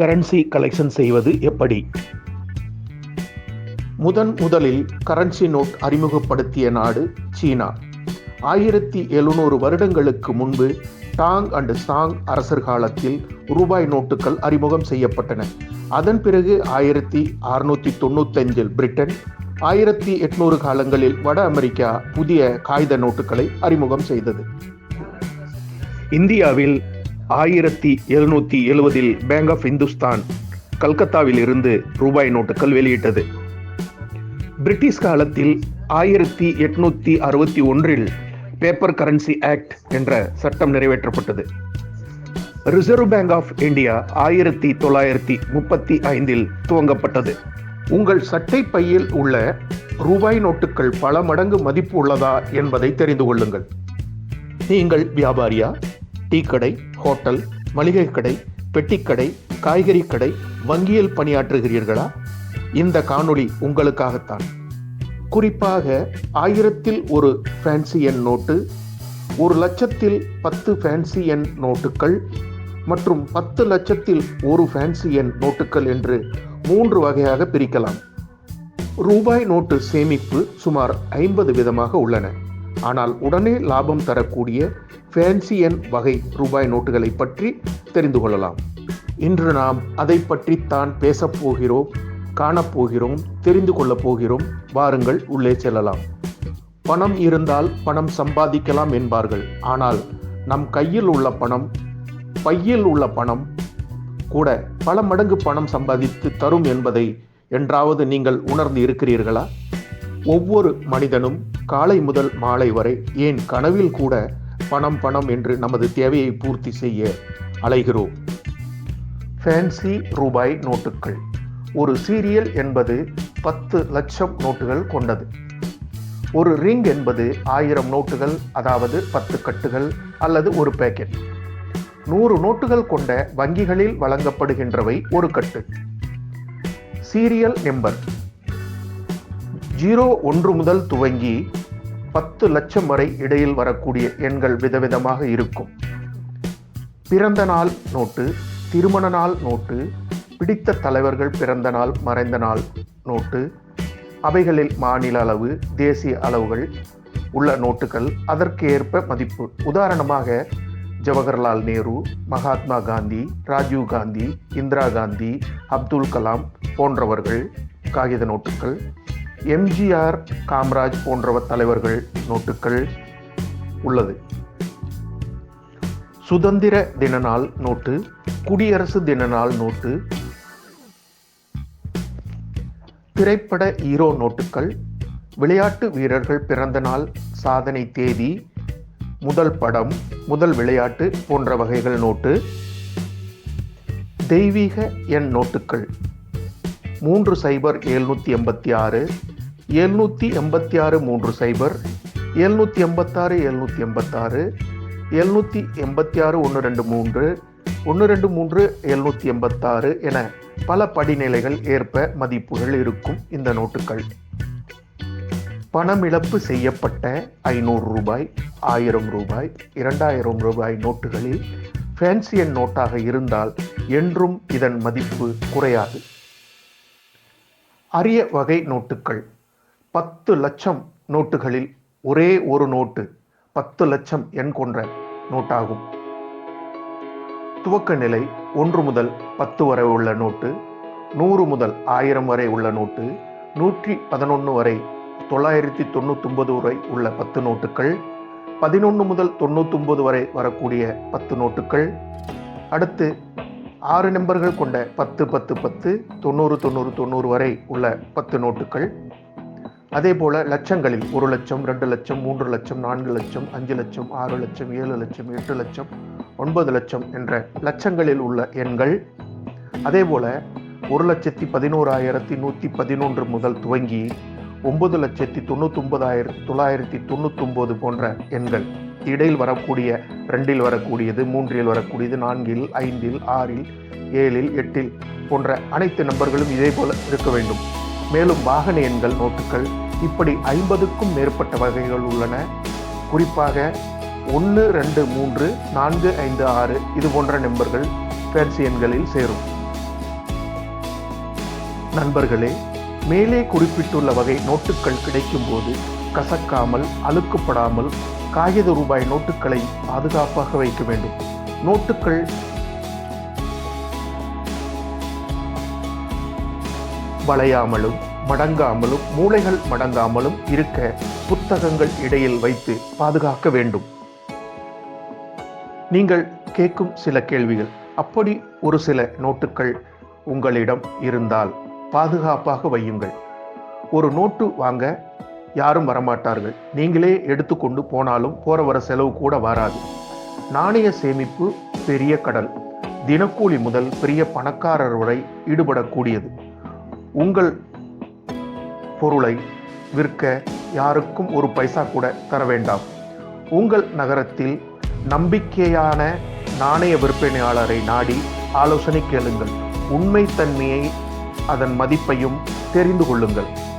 Currency collection செய்வது எப்படி? முதன் முதலில் கரன்சி நோட் அறிமுகப்படுத்திய நாடு சீனா. ஆயிரத்தி எழுநூறு வருடங்களுக்கு முன்பு டாங் அண்ட் சாங் அரசர் காலத்தில் ரூபாய் நோட்டுகள் அறிமுகம் செய்யப்பட்டன. அதன் பிறகு ஆயிரத்தி அறுநூத்தி தொண்ணூத்தஞ்சில் பிரிட்டன் ஆயிரத்தி எட்நூறு காலங்களில் வட அமெரிக்கா புதிய காகித நோட்டுகளை அறிமுகம் செய்தது. இந்தியாவில் ஆயிரத்தி எழுநூத்தி எழுவதில் பேங்க் ஆஃப் இந்துஸ்தான் கல்கத்தாவில் இருந்து ரூபாய் நோட்டுகள் வெளியிட்டது. பிரிட்டிஷ் காலத்தில் ஆயிரத்தி எட்நூத்தி அறுபத்தி ஒன்றில் பேப்பர் கரன்சி ஆக்ட் என்ற சட்டம் நிறைவேற்றப்பட்டது. ரிசர்வ் பேங்க் ஆஃப் இந்தியா ஆயிரத்தி தொள்ளாயிரத்தி முப்பத்தி ஐந்தில் துவங்கப்பட்டது. உங்கள் சட்டை பையில் உள்ள ரூபாய் நோட்டுகள் பல மடங்கு மதிப்பு உள்ளதா என்பதை தெரிந்து கொள்ளுங்கள். நீங்கள் வியாபாரியா? டீ கடை ஹோட்டல் மளிகை கடை பெட்டிக்கடை காய்கறி கடை வங்கியில் பணியாற்றுகிறீர்களா? இந்த காணொளி உங்களுக்காகத்தான். குறிப்பாக ஆயிரத்தில் ஒரு ஃபேன்சி எண் நோட்டு ஒரு லட்சத்தில் பத்து ஃபேன்சி எண் நோட்டுகள் மற்றும் பத்து லட்சத்தில் ஒரு ஃபேன்சி எண் நோட்டுகள் என்று மூன்று வகையாக பிரிக்கலாம். ரூபாய் நோட்டு சேமிப்பு சுமார் ஐம்பது விதமாக உள்ளன. ஆனால் உடனே லாபம் தரக்கூடிய ஃபேன்சி எண் வகை ரூபாய் நோட்டுகளை பற்றி தெரிந்து கொள்ளலாம். இன்று நாம் அதை பற்றித்தான் பேசப்போகிறோம் காணப்போகிறோம் தெரிந்து கொள்ளப் போகிறோம். வாருங்கள் உள்ளே செல்லலாம். பணம் இருந்தால் பணம் சம்பாதிக்கலாம் என்பார்கள். ஆனால் நம் கையில் உள்ள பணம் பையில் உள்ள பணம் கூட பல மடங்கு பணம் சம்பாதித்து தரும் என்பதை என்றாவது நீங்கள் உணர்ந்து இருக்கிறீர்களா? ஒவ்வொரு மனிதனும் காலை முதல் மாலை வரை ஏன் கனவில் கூட பணம் பணம் என்று நமது தேவையை பூர்த்தி செய்ய அலைகிறோம். ஃபேன்சி ரூபாய் நோட்டுகள். ஒரு சீரியல் என்பது பத்து லட்சம் நோட்டுகள் கொண்டது. ஒரு ரிங் என்பது ஆயிரம் நோட்டுகள் அதாவது பத்து கட்டுகள் அல்லது ஒரு பேக்கெட் நூறு நோட்டுகள் கொண்ட வங்கிகளில் வழங்கப்படுகின்றவை ஒரு கட்டு. சீரியல் நம்பர் ஜீரோ ஒன்று முதல் துவங்கி பத்து லட்சம் வரை இடையில் வரக்கூடிய எண்கள் விதவிதமாக இருக்கும். பிறந்த நாள் நோட்டு திருமண நாள் நோட்டு பிடித்த தலைவர்கள் பிறந்த நாள் மறைந்த நாள் நோட்டு அவைகளில் மாநில அளவு தேசிய அளவுகள் உள்ள நோட்டுகள் அதற்கு ஏற்ப மதிப்பு. உதாரணமாக ஜவஹர்லால் நேரு மகாத்மா காந்தி ராஜீவ் காந்தி இந்திரா காந்தி அப்துல் கலாம் போன்றவர்கள் காகித நோட்டுகள் எம்ஜிஆர் காமராஜ் போன்ற தலைவர்கள் நோட்டுகள் உள்ளது. சுதந்திர தின நாள் நோட்டு குடியரசு தின நாள் நோட்டு திரைப்பட ஹீரோ நோட்டுகள் விளையாட்டு வீரர்கள் பிறந்த நாள் சாதனை தேதி முதல் படம் முதல் விளையாட்டு போன்ற வகைகள் நோட்டு தெய்வீக எண் நோட்டுகள் மூன்று சைபர் எழுநூற்றி எண்பத்தி ஆறு எழுநூற்றி எண்பத்தி ஆறு மூன்று சைபர் எழுநூற்றி எண்பத்தாறு எழுநூற்றி எண்பத்தாறு எழுநூற்றி எண்பத்தி ஆறு ஒன்று ரெண்டு மூன்று ஒன்று ரெண்டு மூன்று எழுநூற்றி எண்பத்தாறு என பல படிநிலைகள் ஏற்ப மதிப்புகள் இருக்கும் இந்த நோட்டுகள். பணமிழப்பு செய்யப்பட்ட ஐநூறு ரூபாய் ஆயிரம் ரூபாய் இரண்டாயிரம் ரூபாய் நோட்டுகளில் ஃபேன்சியன் நோட்டாக இருந்தால் என்றும் இதன் மதிப்பு குறையாது. அரிய வகை நோட்டுகள். பத்து லட்சம் நோட்டுகளில் ஒரே ஒரு நோட்டு பத்து லட்சம் எண் கொண்ட நோட்டாகும். துவக்க நிலை ஒன்று முதல் பத்து வரை உள்ள நோட்டு நூறு முதல் ஆயிரம் வரை உள்ள நோட்டு நூற்றி பதினொன்று வரை தொள்ளாயிரத்தி தொண்ணூத்தொம்பது வரை உள்ள பத்து நோட்டுகள் பதினொன்று முதல் தொண்ணூத்தொம்பது வரை வரக்கூடிய பத்து நோட்டுகள் அடுத்து ஆறு நம்பர்கள் கொண்ட பத்து பத்து பத்து தொண்ணூறு தொண்ணூறு தொண்ணூறு வரை உள்ள பத்து நோட்டுகள் அதே போல் லட்சங்களில் ஒரு லட்சம் ரெண்டு லட்சம் மூன்று லட்சம் நான்கு லட்சம் அஞ்சு லட்சம் ஆறு லட்சம் ஏழு லட்சம் எட்டு லட்சம் ஒன்பது லட்சம் என்ற லட்சங்களில் உள்ள எண்கள் அதே போல் ஒரு லட்சத்தி பதினோராயிரத்தி நூற்றி பதினொன்று முதல் துவங்கி ஒன்பது லட்சத்தி தொண்ணூத்தொன்பதாயிரத்தி தொள்ளாயிரத்தி தொண்ணூத்தொம்பது போன்ற எண்கள். இடையில் வரக்கூடிய ரெண்டில் வரக்கூடியது மூன்றில் வரக்கூடியது நான்கில் ஐந்தில் ஆறில் ஏழில் எட்டில் போன்ற அனைத்து நம்பர்களும் இதே போல இருக்க வேண்டும். மேலும் வாகன எண்கள் நோட்டுகள் இப்படி ஐம்பதுக்கும் மேற்பட்ட வகைகள் உள்ளன. குறிப்பாக ஒன்று ரெண்டு மூன்று நான்கு ஐந்து ஆறு இது போன்ற நம்பர்கள் ஃபேன்சி எண்களில் சேரும். நண்பர்களே மேலே குறிப்பிட்டுள்ள வகை நோட்டுகள் கிடைக்கும்போது கசக்காமல் அழுக்குப்படாமல் காகித ரூபாய் நோட்டுகளை பாதுகாப்பாக வைக்க வேண்டும். நோட்டுகள் வளையாமலும் மடங்காமலும் மூளைகள் மடங்காமலும் இருக்க புத்தகங்கள் இடையில் வைத்து பாதுகாக்க வேண்டும். நீங்கள் கேட்கும் சில கேள்விகள் அப்படி ஒரு சில நோட்டுகள் உங்களிடம் இருந்தால் பாதுகாப்பாக வையுங்கள். ஒரு நோட்டு வாங்க யாரும் வரமாட்டார்கள். நீங்களே எடுத்துக்கொண்டு போனாலும் போற வர செலவு கூட வராது. நாணய சேமிப்பு பெரிய கடல். தினக்கூலி முதல் பெரிய பணக்காரர் வரை ஈடுபடக்கூடியது. உங்கள் பொருளை விற்க யாருக்கும் ஒரு பைசா கூட தர வேண்டாம். உங்கள் நகரத்தில் நம்பிக்கையான நாணய விற்பனையாளரை நாடி ஆலோசனை கேளுங்கள். உண்மை தன்மையை அதன் மதிப்பையும் தெரிந்து கொள்ளுங்கள்.